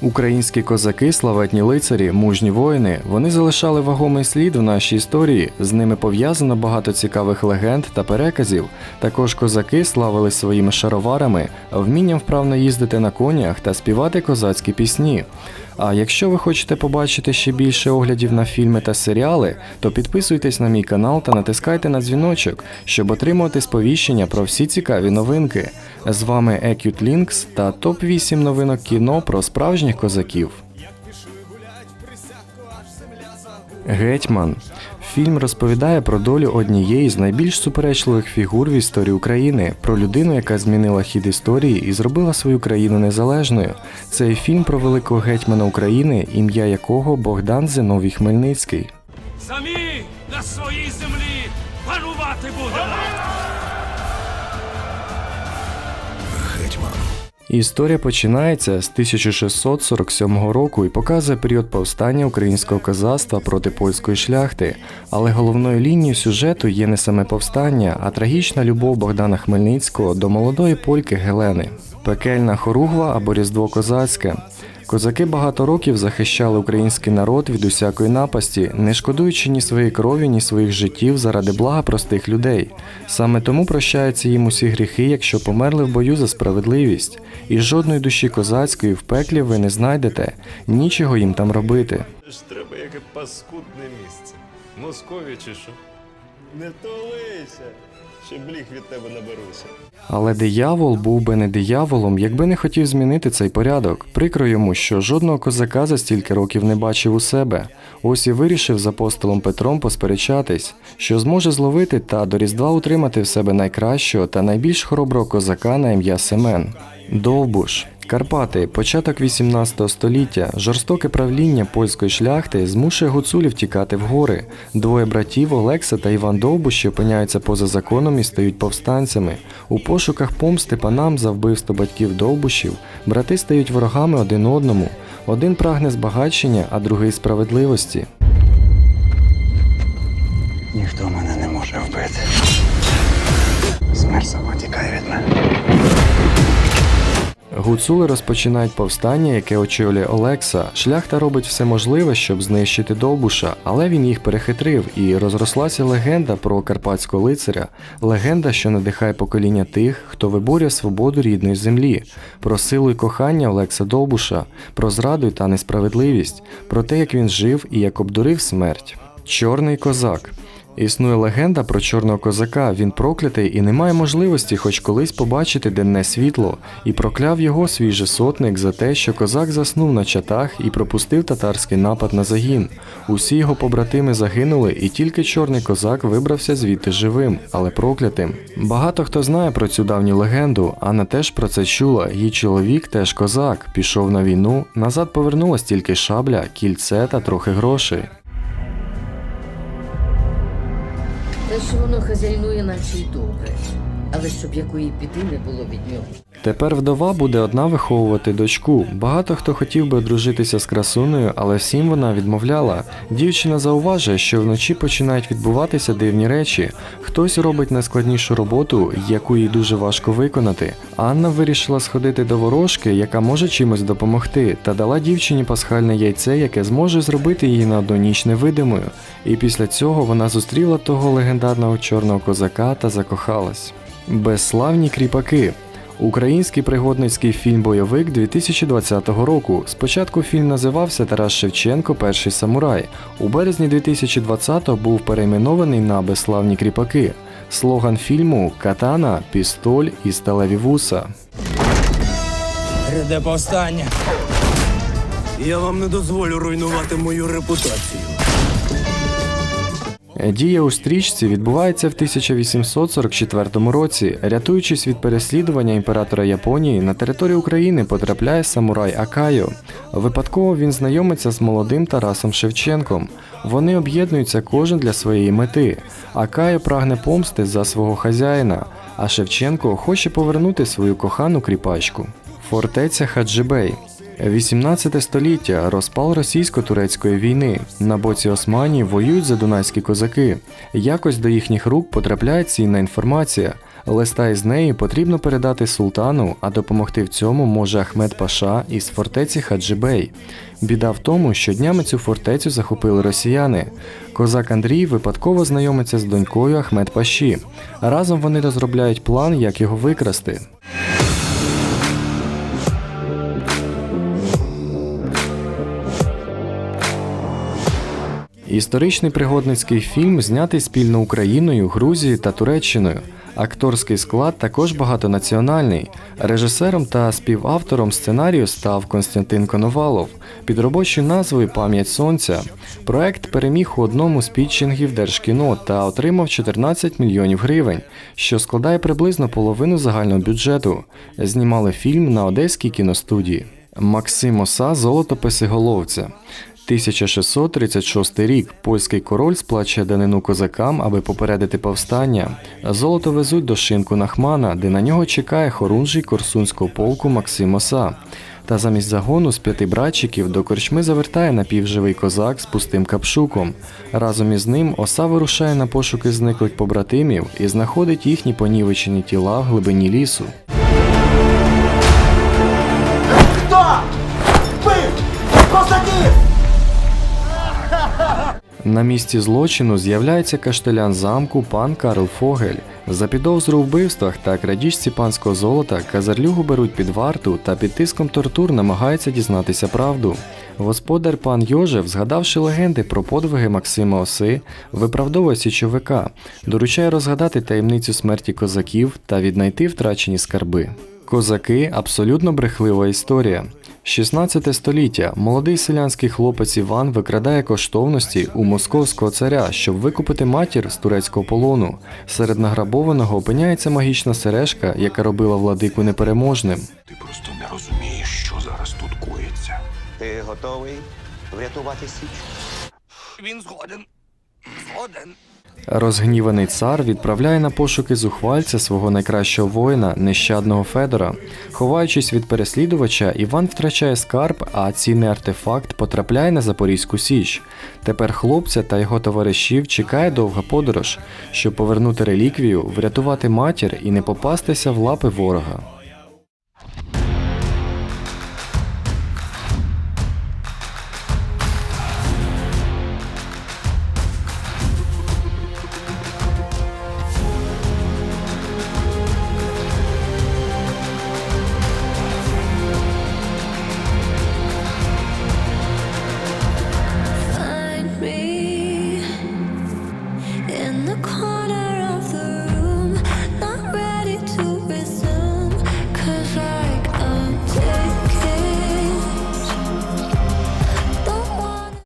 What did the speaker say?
Українські козаки, славетні лицарі, мужні воїни, вони залишали вагомий слід в нашій історії. З ними пов'язано багато цікавих легенд та переказів. Також козаки славили своїми шароварами, вмінням вправно їздити на конях та співати козацькі пісні. А якщо ви хочете побачити ще більше оглядів на фільми та серіали, то підписуйтесь на мій канал та натискайте на дзвіночок, щоб отримувати сповіщення про всі цікаві новинки. З вами Acute Links та топ 8 новинок кіно про справжніх козаків. Гетьман. Фільм розповідає про долю однієї з найбільш суперечливих фігур в історії України, про людину, яка змінила хід історії і зробила свою країну незалежною. Цей фільм про великого гетьмана України, ім'я якого Богдан Зиновій Хмельницький. Самі на своїй землі панувати будемо. Історія починається з 1647 року і показує період повстання українського козацтва проти польської шляхти. Але головною лінією сюжету є не саме повстання, а трагічна любов Богдана Хмельницького до молодої польки Гелени. Пекельна хоругва або Різдво Козацьке. Козаки багато років захищали український народ від усякої напасті, не шкодуючи ні своєї крові, ні своїх життів заради блага простих людей. Саме тому прощаються їм усі гріхи, якщо померли в бою за справедливість. І жодної душі козацької в пеклі ви не знайдете, нічого їм там робити. треба яке паскудне місце. Москові чи що? Не толися, ще бліг від тебе наберуся. Але диявол був би не дияволом, якби не хотів змінити цей порядок. Прикро йому, що жодного козака за стільки років не бачив у себе. Ось і вирішив з апостолом Петром посперечатись, що зможе зловити та до Різдва утримати в себе найкращого та найбільш хороброго козака на ім'я Семен. Довбуш. Карпати, початок 18 століття, жорстоке правління польської шляхти змушує гуцулів тікати в гори. Двоє братів Олекса та Іван Довбуш опиняються поза законом і стають повстанцями. У пошуках помсти панам за вбивство батьків Довбушів брати стають ворогами один одному. Один прагне збагачення, а другий справедливості. Ніхто мене не може вбити. Смерть сама Гуцули розпочинають повстання, яке очолює Олекса. Шляхта робить все можливе, щоб знищити Довбуша, але він їх перехитрив, і розрослася легенда про карпатського лицаря, легенда, що надихає покоління тих, хто виборює свободу рідної землі, про силу і кохання Олекса Довбуша, про зраду та несправедливість, про те, як він жив і як обдурив смерть. Чорний козак. Існує легенда про чорного козака. Він проклятий і не має можливості хоч колись побачити денне світло, і прокляв його свій же сотник за те, що козак заснув на чатах і пропустив татарський напад на загін. Усі його побратими загинули, і тільки чорний козак вибрався звідти живим, але проклятим. Багато хто знає про цю давню легенду. Анна теж про це чула. Її чоловік теж козак, пішов на війну. Назад повернулась тільки шабля, кільце та трохи грошей. Те, що воно хазяйнує, наче й добре. Але щоб якої біди не було від нього. Тепер вдова буде одна виховувати дочку. Багато хто хотів би одружитися з красунею, але всім вона відмовляла. Дівчина зауважує, що вночі починають відбуватися дивні речі. Хтось робить найскладнішу роботу, яку їй дуже важко виконати. Анна вирішила сходити до ворожки, яка може чимось допомогти, та дала дівчині пасхальне яйце, яке зможе зробити її на одну ніч невидимою. І після цього вона зустріла того легендарного чорного козака та закохалась. Безславні кріпаки. Український пригодницький фільм-бойовик 2020 року. Спочатку фільм називався Тарас Шевченко Перший самурай. У березні 2020 був перейменований на Безславні кріпаки. Слоган фільму Катана, пістоль і сталеві вуса. Гряде повстання. Я вам не дозволю руйнувати мою репутацію. Дія у стрічці відбувається в 1844 році. Рятуючись від переслідування імператора Японії, на територію України потрапляє самурай Акайо. Випадково він знайомиться з молодим Тарасом Шевченком. Вони об'єднуються кожен для своєї мети. Акайо прагне помсти за свого хазяїна, а Шевченко хоче повернути свою кохану кріпачку. Фортеця Хаджибей. 18 століття розпал російсько-турецької війни. На боці Османії воюють задунайські козаки. Якось до їхніх рук потрапляє цінна інформація. Листа із нею потрібно передати султану, а допомогти в цьому може Ахмед Паша із фортеці Хаджибей. Біда в тому, що днями цю фортецю захопили росіяни. Козак Андрій випадково знайомиться з донькою Ахмед Паші. Разом вони розробляють план, як його викрасти. Історичний пригодницький фільм знятий спільно Україною, Грузією та Туреччиною. Акторський склад також багатонаціональний. Режисером та співавтором сценарію став Константин Коновалов під робочою назвою Пам'ять сонця. Проект переміг у одному з пітчингів Держкіно та отримав 14 мільйонів гривень, що складає приблизно половину загального бюджету. Знімали фільм на одеській кіностудії. Максим Оса Золотописи головця. 1636 рік польський король сплачує данину козакам, аби попередити повстання. Золото везуть до шинку Нахмана, де на нього чекає хорунжий корсунського полку Максим Оса. Та замість загону з п'яти братчиків до корчми завертає напівживий козак з пустим капшуком. Разом із ним оса вирушає на пошуки зниклих побратимів і знаходить їхні понівечені тіла в глибині лісу. Хто? На місці злочину з'являється каштелян замку пан Карл Фогель. За підозру вбивствах та крадіжці панського золота казарлюгу беруть під варту та під тиском тортур намагається дізнатися правду. Господар пан Йожев, згадавши легенди про подвиги Максима Оси, виправдовує січовика, доручає розгадати таємницю смерті козаків та віднайти втрачені скарби. Козаки абсолютно брехлива історія. 16 століття молодий селянський хлопець Іван викрадає коштовності у московського царя, щоб викупити матір з турецького полону. Серед награбованого опиняється магічна сережка, яка робила владику непереможним. Ти просто не розумієш, що зараз тут коїться. Ти готовий врятувати Січ? Він згоден. Згоден. Розгніваний цар відправляє на пошуки зухвальця свого найкращого воїна, нещадного Федора. Ховаючись від переслідувача, Іван втрачає скарб, а цінний артефакт потрапляє на Запорізьку Січ. Тепер хлопця та його товаришів чекає довга подорож, щоб повернути реліквію, врятувати матір і не попастися в лапи ворога.